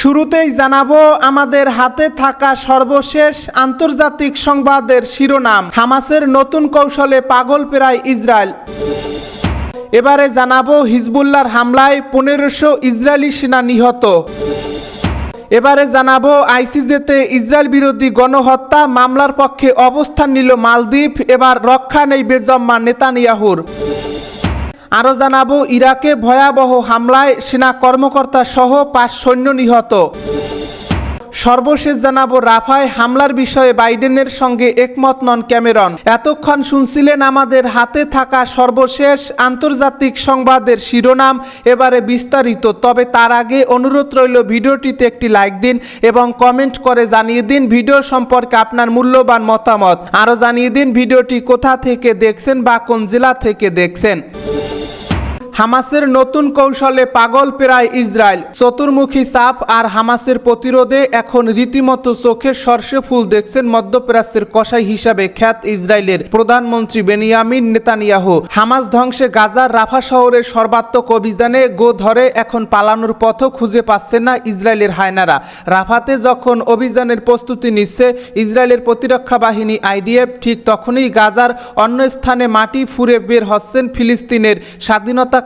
শুরুতেই জানাব, আমাদের হাতে থাকা সর্বশেষ আন্তর্জাতিক সংবাদের শিরোনাম, হামাসের নতুন কৌশলে পাগল প্রায় ইসরায়েল। এবারে জানাব হিজবুল্লার হামলায় পনেরোশো ইসরায়েলি সেনা নিহত। এবারে জানাব, আইসিজেতে ইসরায়েল বিরোধী গণহত্যা, মামলার পক্ষে অবস্থান নিল মালদ্বীপ, এবার রক্ষা নেই বেজম্মা নেতানিয়াহুর। আরও জানাব, ইরাকে ভয়াবহ হামলায় সেনা কর্মকর্তা সহ পাঁচ সৈন্য নিহত। সর্বশেষ জানাব, রাফায় হামলার বিষয়ে বাইডেনের সঙ্গে একমত নন ক্যামেরন। এতক্ষণ শুনছিলেন আমাদের হাতে থাকা সর্বশেষ আন্তর্জাতিক সংবাদের শিরোনাম, এবারে বিস্তারিত। তবে তার আগে অনুরোধ রইল, ভিডিওটিতে একটি লাইক দিন এবং কমেন্ট করে জানিয়ে দিন ভিডিও সম্পর্কে আপনার মূল্যবান মতামত। আরও জানিয়ে দিন ভিডিওটি কোথা থেকে দেখছেন বা কোন জেলা থেকে দেখছেন। হামাসের নতুন কৌশলে পাগল প্রায় ইসরায়েল। চতুর্মুখী চাপ আর হামাসের প্রতিরোধে এখন রীতিমতো চোখের সর্ষে ফুল দেখছেন মধ্যপ্রাচ্যের কসাই হিসাবে খ্যাত ইসরায়েলের প্রধানমন্ত্রী বেনিয়ামিন নেতানিয়াহু। হামাস ধ্বংসে গাজার রাফা শহরের সর্বাত্মক অভিযানে গো ধরে এখন পালানোর পথও খুঁজে পাচ্ছেন না ইসরায়েলের হায়নারা। রাফাতে যখন অভিযানের প্রস্তুতি নিচ্ছে, ইসরায়েলের প্রতিরক্ষা বাহিনী আইডিএফ ঠিক তখনই গাজার অন্য স্থানে মাটি ফুঁড়ে বের হচ্ছেন ফিলিস্তিনের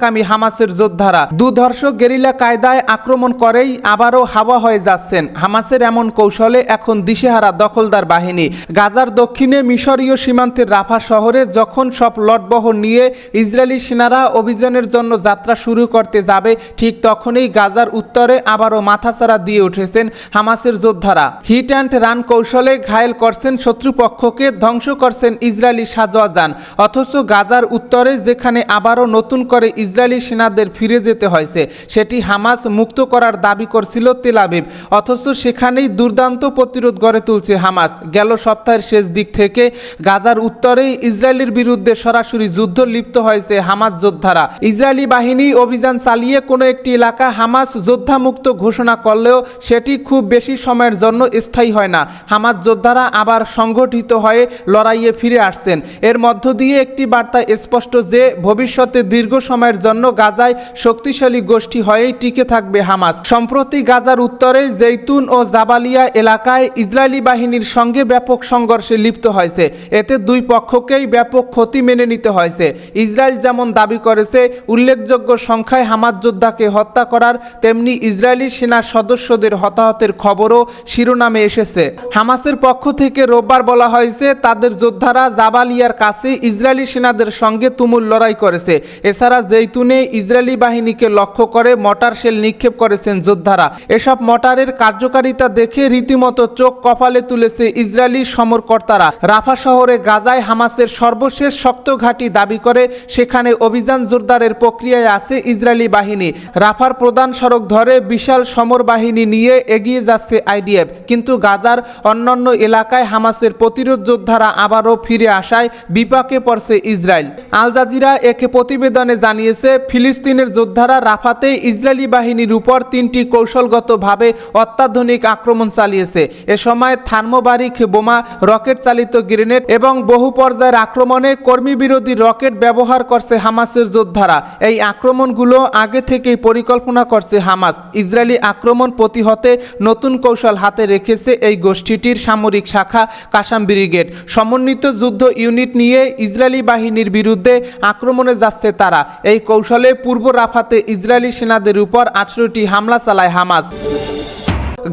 স্বাধীনতাকামী হামাসের যোদ্ধারা। দুধর্ষক গেরিলা কায়দায় আক্রমণ করেই আবারও হাওয়া হয়ে যাচ্ছেন। হামাসের এমন কৌশলে এখন দিশেহারা দখলদার বাহিনী। গাজার দক্ষিণে মিশরীয় সীমান্তের রাফা শহরে যখন সব লটবহর নিয়ে ইসরায়েলি সেনারা অভিযানের জন্য যাত্রা শুরু করতে যাবে, ঠিক তখনই গাজার উত্তরে আবারও মাথাছাড়া দিয়ে উঠেছেন হামাসের যোদ্ধারা। হিট অ্যান্ড রান কৌশলে ঘায়েল করছেন শত্রুপক্ষকে, ধ্বংস করছেন ইসরায়েলি সাজোয়াজান। অথচ গাজার উত্তরে যেখানে আবারও নতুন করে ইসরায়েলি সেনাদের ফিরে যেতে হয়েছে। সেটি হামাস মুক্ত করার দাবি করছিল তেলাবিব অথচ সেখানেই দুর্দান্ত প্রতিরোধ গড়ে তুলছে হামাস। গেল সপ্তাহের শেষ দিক থেকে গাজার উত্তরেই ইসরায়েলের বিরুদ্ধে সরাসরি যুদ্ধ লিপ্ত হয়েছে হামাস যোদ্ধারা। ইসরায়েলি বাহিনী অভিযান চালিয়ে কোনো একটি এলাকা হামাস যোদ্ধামুক্ত ঘোষণা করলেও সেটি খুব বেশি সময়ের জন্য স্থায়ী হয় না। হামাস যোদ্ধারা আবার সংগঠিত হয়ে লড়াইয়ে ফিরে আসছেন। এর মধ্য দিয়ে একটি বার্তা স্পষ্ট যে, ভবিষ্যতে দীর্ঘ সময়ের জন্য গাজায় শক্তিশালী গোষ্ঠী হয়েই টিকে থাকবে হামাস। সম্প্রতি গাজার উত্তরে জৈতুন ও জাবালিয়া এলাকায় ইসরায়েলি বাহিনীর সঙ্গে ব্যাপক সংঘর্ষে লিপ্ত হয়েছে। এতে দুই পক্ষকেই ব্যাপক ক্ষতি মেনে নিতে হয়েছে। ইসরায়েল যেমন দাবি করেছে, উল্লেখযোগ্য সংখ্যায় হামাজ যোদ্ধাকে হত্যা করার, তেমনি ইসরায়েলি সেনা সদস্যদের হতাহতের খবরও শিরোনামে এসেছে। হামাসের পক্ষ থেকে রোববার বলা হয়েছে, তাদের যোদ্ধারা জাবালিয়ার কাছে ইসরায়েলি সেনাদের সঙ্গে তুমুল লড়াই করেছে। এছাড়া জৈতুনে ইসরায়েলি বাহিনীকে লক্ষ্য করে মটার শেল নিক্ষেপ করেছেন যোদ্ধারা। এসব মটারের কার্যকারিতা দেখে রীতিমতো চোখ কপালে তুলেছে ইসরায়েলি সমরকর্তারা। রাফা শহরে গাজায় হামাসের সর্বশেষ শক্ত ঘাঁটি দাবি করে, সেখানে অভিযান জোরদারের প্রক্রিয়ায় আছে ইসরায়েলি বাহিনী। রাফার প্রধান সড়ক ধরে বিশাল সমর বাহিনী নিয়ে এগিয়ে যাচ্ছে আইডিএফ। কিন্তু গাজার অন্যান্য এলাকায় হামাসের প্রতিরোধ যোদ্ধারা আবারও ফিরে আসায় বিপাকে পড়ছে ইসরায়েল। আল জাজিরা একে প্রতিবেদনে জানিয়েছে ফিলিস্তিনের যোদ্ধারা রাফাতে ইসরায়েলি বাহিনীর উপর তিনটি কৌশলগতভাবে অত্যাধুনিক আক্রমণ চালিয়েছে। এ সময় থার্মোবারিক বোমা, রকেট চালিত গ্রেনেড এবং বহু পর্যায়ের আক্রমণে কর্মী বিরোধী রকেট ব্যবহার করছে হামাসের যোদ্ধারা। এই আক্রমণগুলো আগে থেকেই পরিকল্পনা করছে হামাস। ইসরায়েলি আক্রমণ প্রতিহতে নতুন কৌশল হাতে রেখেছে এই গোষ্ঠীটির সামরিক শাখা কাসাম ব্রিগেড। সমন্বিত যুদ্ধ ইউনিট নিয়ে ইসরায়েলি বাহিনীর বিরুদ্ধে আক্রমণে যাচ্ছে তারা। এই কৌশলে পূর্ব রাফাতে ইসরায়েলি সেনাদের উপর আঠারোটি হামলা চালায় হামাস।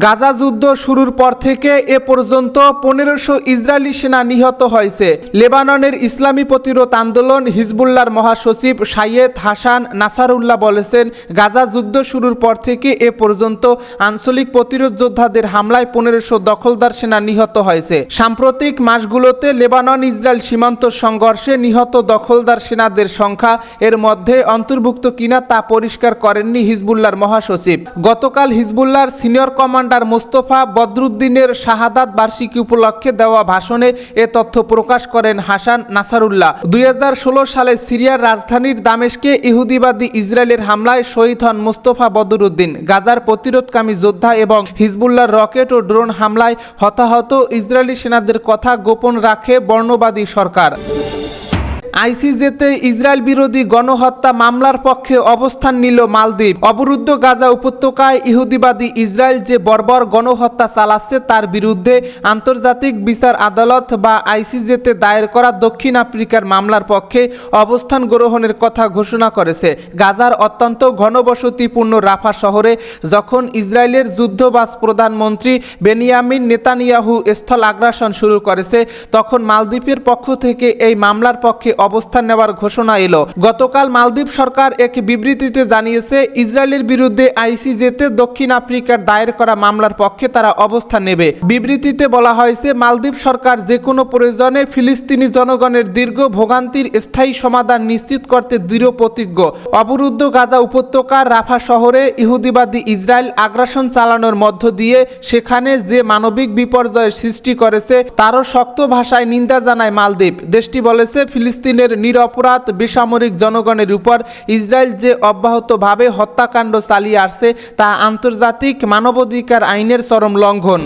গাজা যুদ্ধ শুরুর পর থেকে এ পর্যন্ত পনেরোশো ইসরায়েলি সেনা নিহত হয়েছে। লেবাননের ইসলামী প্রতিরোধ আন্দোলন হিজবুল্লার মহাসচিব সাইয়েদ হাসান নাসারুল্লাহ বলেছেন, গাজা যুদ্ধ শুরুর পর থেকে এ পর্যন্ত আঞ্চলিক প্রতিরোধ যোদ্ধাদের হামলায় পনেরোশো দখলদার সেনা নিহত হয়েছে। সাম্প্রতিক মাসগুলোতে লেবানন ইসরায়েল সীমান্ত সংঘর্ষে নিহত দখলদার সেনাদের সংখ্যা এর মধ্যে অন্তর্ভুক্ত কিনা তা পরিষ্কার করেননি হিজবুল্লার মহাসচিব। গতকাল হিজবুল্লার সিনিয়র কমান্ডার মোস্তফা বদরুদ্দিনের শাহাদাত বার্ষিকী উপলক্ষে দেওয়া ভাষণে এ তথ্য প্রকাশ করেন হাসান নাসারুল্লাহ। দুই হাজার ষোলো সালে সিরিয়ার রাজধানীর দামেশকে ইহুদিবাদী ইসরায়েলের হামলায় শহীদ হন মোস্তফা বদরুদ্দিন। গাজার প্রতিরোধকামী যোদ্ধা এবং হিজবুল্লাহর রকেট ও ড্রোন হামলায় হতাহত ইসরায়েলি সেনাদের কথা গোপন রাখে বর্ণবাদী সরকার। আইসিজেতে ইসরায়েল বিরোধী গণহত্যা মামলার পক্ষে অবস্থান নিল মালদ্বীপ। অবরুদ্ধ গাজা উপত্যকায় ইহুদিবাদী ইসরায়েল যে বর্বর গণহত্যা চালাচ্ছে তার বিরুদ্ধে আন্তর্জাতিক বিচার আদালত বা আইসিজেতে দায়ের করা দক্ষিণ আফ্রিকার মামলার পক্ষে অবস্থান গ্রহণের কথা ঘোষণা করেছে। গাজার অত্যন্ত ঘনবসতিপূর্ণ রাফা শহরে যখন ইসরায়েলের যুদ্ধবাস প্রধানমন্ত্রী বেনিয়ামিন নেতানিয়াহু স্থল আগ্রাসন শুরু করেছে, তখন মালদ্বীপের পক্ষ থেকে এই মামলার পক্ষে অবস্থান নেওয়ার ঘোষণা এলো। গতকাল মালদ্বীপ সরকার এক বিবৃতিতে জানিয়েছে, ইসরায়েলের বিরুদ্ধে আইসিজেতে দক্ষিণ আফ্রিকার দায়ের করা মামলার পক্ষে তারা অবস্থান নেবে। বিবৃতিতে বলা হয়েছে, মালদ্বীপ সরকার যে কোনো প্রয়োজনে ফিলিস্তিনি জনগণের দীর্ঘ ভোগান্তির স্থায়ী সমাধান নিশ্চিত করতে দৃঢ় প্রতিজ্ঞ। অবরুদ্ধ গাজা উপত্যকার রাফা শহরে ইহুদিবাদী ইসরায়েল আগ্রাসন চালানোর মধ্য দিয়ে সেখানে যে মানবিক বিপর্যয়ের সৃষ্টি করেছে, তারও শক্ত ভাষায় নিন্দা জানায় মালদ্বীপ। দেশটি বলেছে ফিলিস্তিনের নিরপরাধ বেসামরিক জনগণের উপর ইসরায়েল যে অব্যাহতভাবে হত্যাকাণ্ড চালিয়ে আসছে তা আন্তর্জাতিক মানবাধিকার আইনের চরম লঙ্ঘন।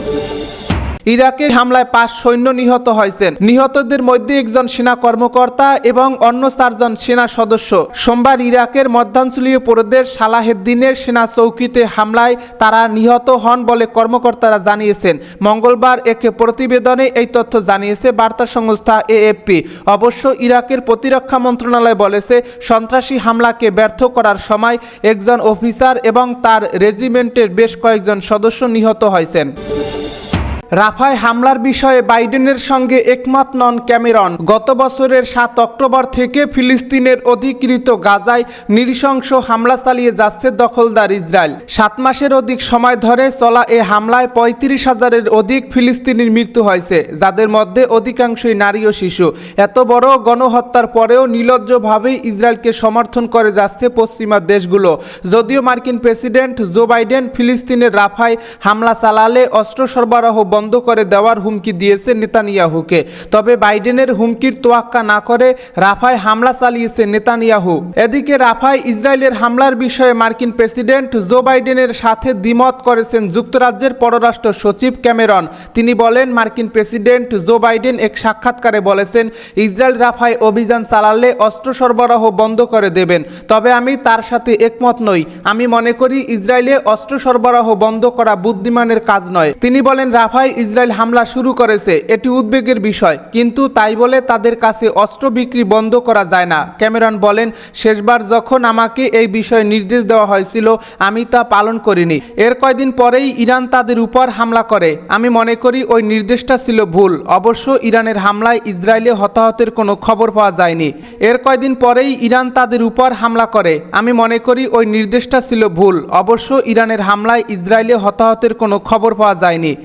ইরাকের হামলায় পাঁচ সৈন্য নিহত হয়েছেন। নিহতদের মধ্যে একজন সেনা কর্মকর্তা এবং অন্য চারজন সেনা সদস্য। সোমবার ইরাকের মধ্যাঞ্চলীয় প্রদেশ সালাহেদ্দিনের সেনা চৌকিতে হামলায় তারা নিহত হন বলে কর্মকর্তারা জানিয়েছেন। মঙ্গলবার এক প্রতিবেদনে এই তথ্য জানিয়েছে বার্তা সংস্থা এএফপি। অবশ্য ইরাকের প্রতিরক্ষা মন্ত্রণালয় বলেছে, সন্ত্রাসী হামলাকে ব্যর্থ করার সময় একজন অফিসার এবং তার রেজিমেন্টের বেশ কয়েকজন সদস্য নিহত হয়েছেন। রাফায় হামলার বিষয়ে বাইডেনের সঙ্গে একমত নন ক্যামেরন। গত বছরের সাত অক্টোবর থেকে ফিলিস্তিনের অধিকৃত গাজায় নৃশংস হামলা চালিয়ে যাচ্ছে দখলদার ইসরায়েল। সাত মাসের অধিক সময় ধরে চলা এ হামলায় পঁয়ত্রিশ হাজারের অধিক ফিলিস্তিনির মৃত্যু হয়েছে, যাদের মধ্যে অধিকাংশই নারী ও শিশু। এত বড় গণহত্যার পরেও নির্লজ্জভাবে ইসরায়েলকে সমর্থন করে যাচ্ছে পশ্চিমা দেশগুলো। যদিও মার্কিন প্রেসিডেন্ট জো বাইডেন ফিলিস্তিনের রাফায় হামলা চালালে অস্ত্র সরবরাহ বন্ধ করে দেওয়ার হুমকি দিয়েছে নেতানিয়াহুকে। তবে বাইডেনের হুমকির তোয়াক্কা না করে রাফায় হামলা চালিয়েছে নেতানিয়াহু। এদিকে রাফায় ইসরায়েলের হামলার বিষয়ে মার্কিন প্রেসিডেন্ট জো বাইডেনের সাথে দ্বিমত করেছেন যুক্তরাজ্যের পররাষ্ট্র সচিব ক্যামেরন। তিনি বলেন, মার্কিন প্রেসিডেন্ট জো বাইডেন এক সাক্ষাৎকারে বলেছেন, ইসরায়েল রাফায় অভিযান চালালে অস্ত্র সরবরাহ বন্ধ করে দেবেন। তবে আমি তার সাথে একমত নই। আমি মনে করি, ইসরায়েলে অস্ত্র সরবরাহ বন্ধ করা বুদ্ধিমানের কাজ নয়। তিনি বলেন, রাফায় ইসরায়েল হামলা শুরু করেছে, এটি উদ্বেগের বিষয়। কিন্তু তাই বলে তাদের কাছে অস্ত্র বিক্রি বন্ধ করা যায় না। ক্যামেরন বলেন, শেষবার যখন আমাকে এই বিষয়ে নির্দেশ দেওয়া হয়েছিল, আমি তা পালন করিনি। এর কয়দিন পরেই ইরান তাদের উপর হামলা করে। আমি মনে করি ওই নির্দেশটা ছিল ভুল। অবশ্য ইরানের হামলায় ইসরায়েলে হতাহতের কোনো খবর পাওয়া যায়নি। এর কয়দিন পরেই ইরান তাদের উপর হামলা করে। আমি মনে করি ওই নির্দেশটা ছিল ভুল। অবশ্য ইরানের হামলায় ইসরায়েলে হতাহতের কোনো খবর পাওয়া যায়নি।